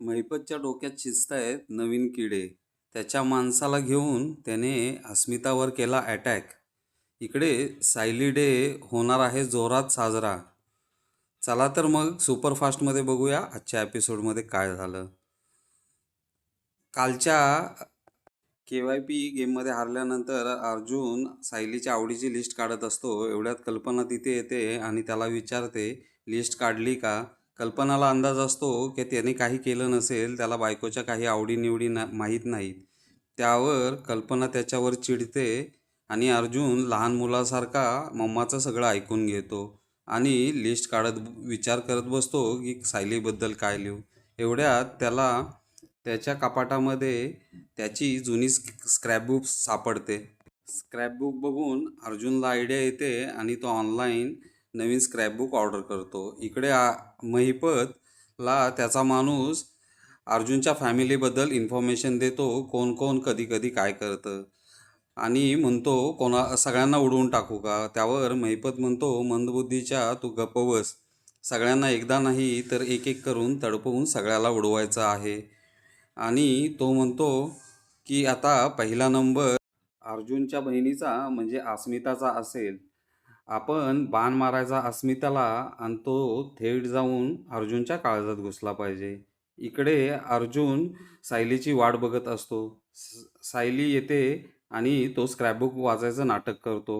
महिपतच्या डोक्यात शिजतायत नवीन किडे. त्याच्या माणसाला घेऊन त्याने अस्मितावर केला अटॅक इकडे सायली डे होणार आहे जोरात साजरा. चला तर मग सुपरफास्टमध्ये बघूया आजच्या एपिसोडमध्ये काय झालं. कालच्या के वाय पी गेममध्ये हारल्यानंतर अर्जुन सायलीच्या आवडीची लिस्ट काढत असतो. एवढ्यात कल्पना तिथे येते आणि त्याला विचारते लिस्ट काढली का? कल्पनाला अंदाज असतो की त्याने काही केलं नसेल त्याला बायकोच्या काही आवडीनिवडी ना माहीत नाहीत. त्यावर कल्पना त्याच्यावर चिडते आणि अर्जुन लहान मुलासारखा मम्माचं सगळं ऐकून घेतो आणि लिस्ट काढत विचार करत बसतो की सायलीबद्दल काय लिहू. एवढ्यात त्याला त्याच्या कपाटामध्ये त्याची जुनी स्क्रॅपबुक सापडते. स्क्रॅपबुक बघून अर्जुनला आयडिया येते आणि तो ऑनलाईन नवीन स्क्रॅपबुक ऑर्डर करतो. इकडे आ महिपतला त्याचा माणूस अर्जुनच्या फॅमिलीबद्दल इन्फॉर्मेशन देतो. कोण कोण कधी कधी काय करतं. आणि म्हणतो कोणा सगळ्यांना उडवून टाकू का? त्यावर महिपत म्हणतो मंदबुद्धीच्या तू गप्प बस. सगळ्यांना एकदा नाही तर एक एक करून तडपवून सगळ्याला उडवायचं आहे. आणि तो म्हणतो की आता पहिला नंबर अर्जुनच्या बहिणीचा म्हणजे अस्मिताचा असेल. आपण बाण मारायचा अस्मिताला आणि तो थेट जाऊन अर्जुनच्या काळजात घुसला पाहिजे. इकडे अर्जुन सायलीची वाट बघत असतो. सायली येते आणि तो स्क्रॅपबुक वाचायचं नाटक करतो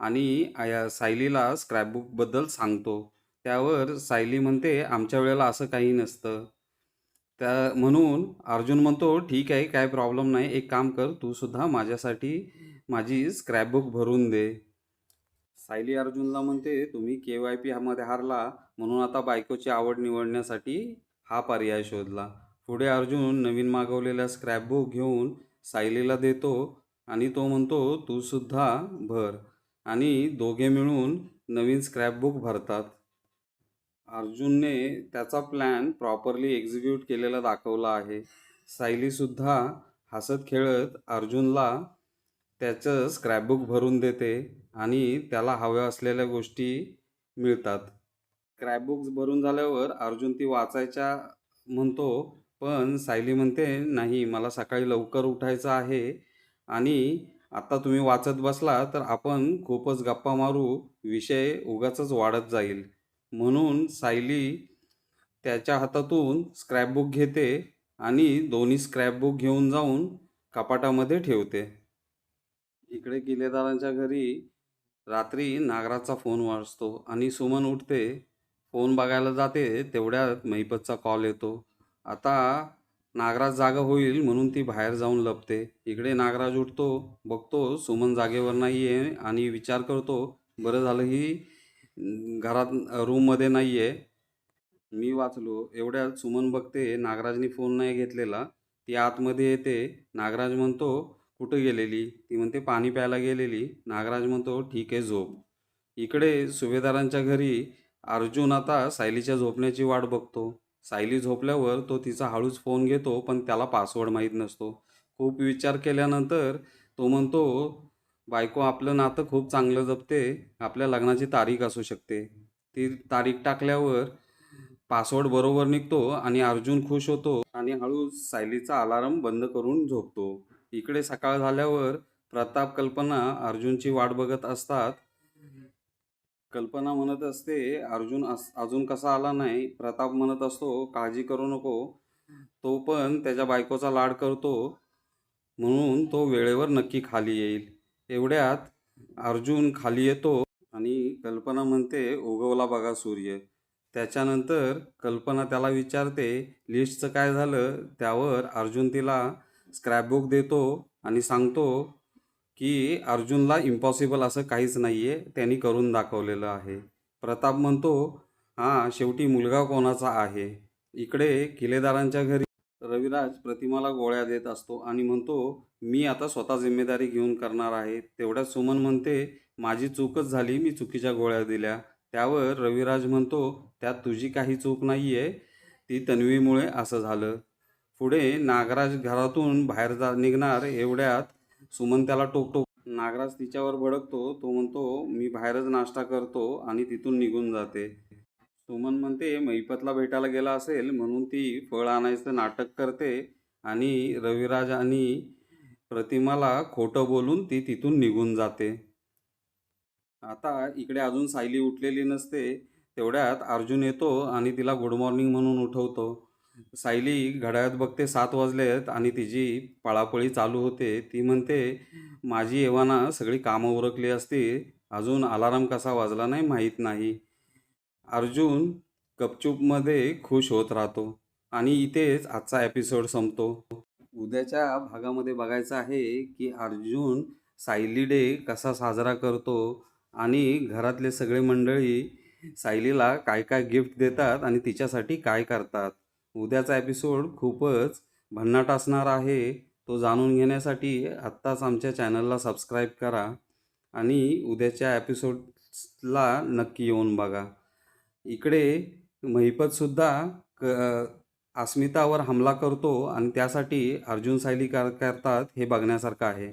आणि आया सायलीला स्क्रॅपबुकबद्दल सांगतो. त्यावर सायली म्हणते आमच्या वेळेला असं काही नसतं. त्या म्हणून अर्जुन म्हणतो ठीक आहे काय प्रॉब्लेम नाही. एक काम कर तू सुद्धा माझ्यासाठी माझी स्क्रॅपबुक भरून दे. सायली अर्जुनला म्हणते तुम्ही के वाय पी मध्ये हारला म्हणून आता बायकोची आवड निवडण्यासाठी हा पर्याय शोधला. पुढे अर्जुन नवीन मागवलेला स्क्रॅपबुक घेऊन सायलीला देतो आणि तो म्हणतो तू सुद्धा भर. आणि दोघे मिळून नवीन स्क्रॅपबुक भरतात. अर्जुनने त्याचा प्लॅन प्रॉपरली एक्झिक्यूट केलेला दाखवला आहे. सायलीसुद्धा हसत खेळत अर्जुनला त्याचं स्क्रॅपबुक भरून देते. आणि त्याला हव्या असलेल्या गोष्टी मिळतात. स्क्रॅपबुक्स भरून झाल्यावर अर्जुन ती वाचायच्या म्हणतो पण सायली म्हणते नाही मला सकाळी लवकर उठायचं आहे आणि आता तुम्ही वाचत बसला तर आपण खूपच गप्पा मारू विषय उगाचच वाढत जाईल. म्हणून सायली त्याच्या हातातून स्क्रॅपबुक घेते आणि दोन्ही स्क्रॅपबुक घेऊन जाऊन कपाटामध्ये ठेवते. इकडे किल्लेदारांच्या घरी रात्री नागराजचा फोन वाजतो आणि सुमन उठते. फोन बघायला जाते तेवढ्यात महिपतचा कॉल येतो. आता नागराज जागा होईल म्हणून ती बाहेर जाऊन लपते. इकडे नागराज उठतो बघतो सुमन जागेवर नाही आहे आणि विचार करतो बरं झालं ही घरात रूममध्ये नाही आहे मी वाचलो एवढ्यात सुमन बघते नागराजनी फोन नाही घेतलेला. ती आतमध्ये येते. नागराज म्हणतो कुठं गेलेली? ती म्हणते पाणी प्यायला गेलेली. नागराज म्हणतो ठीक आहे झोप. इकडे सुभेदारांच्या घरी अर्जुन आता सायलीच्या झोपण्याची वाट बघतो. सायली झोपल्यावर तो तिचा हळूच फोन घेतो पण त्याला पासवर्ड माहीत नसतो. खूप विचार केल्यानंतर तो म्हणतो बायको आपलं नातं खूप चांगलं जपते. आपल्या लग्नाची तारीख असू शकते. ती तारीख टाकल्यावर पासवर्ड बरोबर निघतो आणि अर्जुन खुश होतो आणि हळूच सायलीचा अलार्म बंद करून झोपतो. इकडे सकाळ झाल्यावर प्रताप कल्पना अर्जुनची वाट बघत असतात. कल्पना म्हणत असते अर्जुन अजून कसा आला नाही? प्रताप म्हणत असतो काळजी करू नको. तो पण त्याच्या बायकोचा लाड करतो. म्हणून तो वेळेवर नक्की खाली येईल. एवढ्यात अर्जुन खाली येतो आणि कल्पना म्हणते उगवला बघा सूर्य. त्याच्यानंतर कल्पना त्याला विचारते लिस्टचं काय झालं? त्यावर अर्जुन तिला स्क्रॅपबुक देतो आणि सांगतो की अर्जुनला इम्पॉसिबल असं काहीच नाही आहे त्यांनी करून दाखवलेलं आहे. प्रताप म्हणतो हां शेवटी मुलगा कोणाचा आहे? इकडे किल्लेदारांच्या घरी रविराज प्रतिमाला गोळ्या देत असतो आणि म्हणतो मी आता स्वतः जिम्मेदारी घेऊन करणार आहे. तेवढ्यात सुमन म्हणते माझी चूकच झाली मी चुकीच्या गोळ्या दिल्या. त्यावर रविराज म्हणतो त्यात तुझी काही चूक नाही आहे ती तन्वीमुळे असं झालं. पुढे नागराज घरातून बाहेर जा निघणार एवढ्यात सुमन त्याला टोकटोक नागराज तिच्यावर भडकतो. तो म्हणतो मी बाहेरच नाश्ता करतो आणि तिथून निघून जाते. सुमन म्हणते महिपतला भेटायला गेला असेल म्हणून ती फळ आणायचं नाटक करते आणि रविराज आणि प्रतिमाला खोटं बोलून ती तिथून निघून जाते. आता इकडे अजून सायली उठलेली नसते. तेवढ्यात अर्जुन येतो आणि तिला गुड मॉर्निंग म्हणून उठवतो. सायली घड्याळात बघते सात वाजलेत आणि तिची पळापळी चालू होते. ती म्हणते माझी एव्हाना सगळी कामं उरकली असती. अजून अलाराम कसा वाजला नाही माहीत नाही. अर्जुन गपचूपमध्ये खुश होत राहतो आणि इथेच आजचा एपिसोड संपतो. उद्याच्या भागामध्ये बघायचं आहे की अर्जुन सायली डे कसा साजरा करतो आणि घरातले सगळे मंडळी सायलीला काय काय गिफ्ट देतात आणि तिच्यासाठी काय करतात. उद्याचा एपिसोड खूपच भन्नाट असणार आहे. तो जाणून घेण्यासाठी आत्ताच आमच्या चॅनलला सबस्क्राईब करा आणि उद्याच्या एपिसोडला नक्की येऊन बघा. इकडे महिपतसुद्धा क अस्मितावर हमला करतो आणि त्यासाठी अर्जुन सायली कर करतात हे बघण्यासारखं आहे.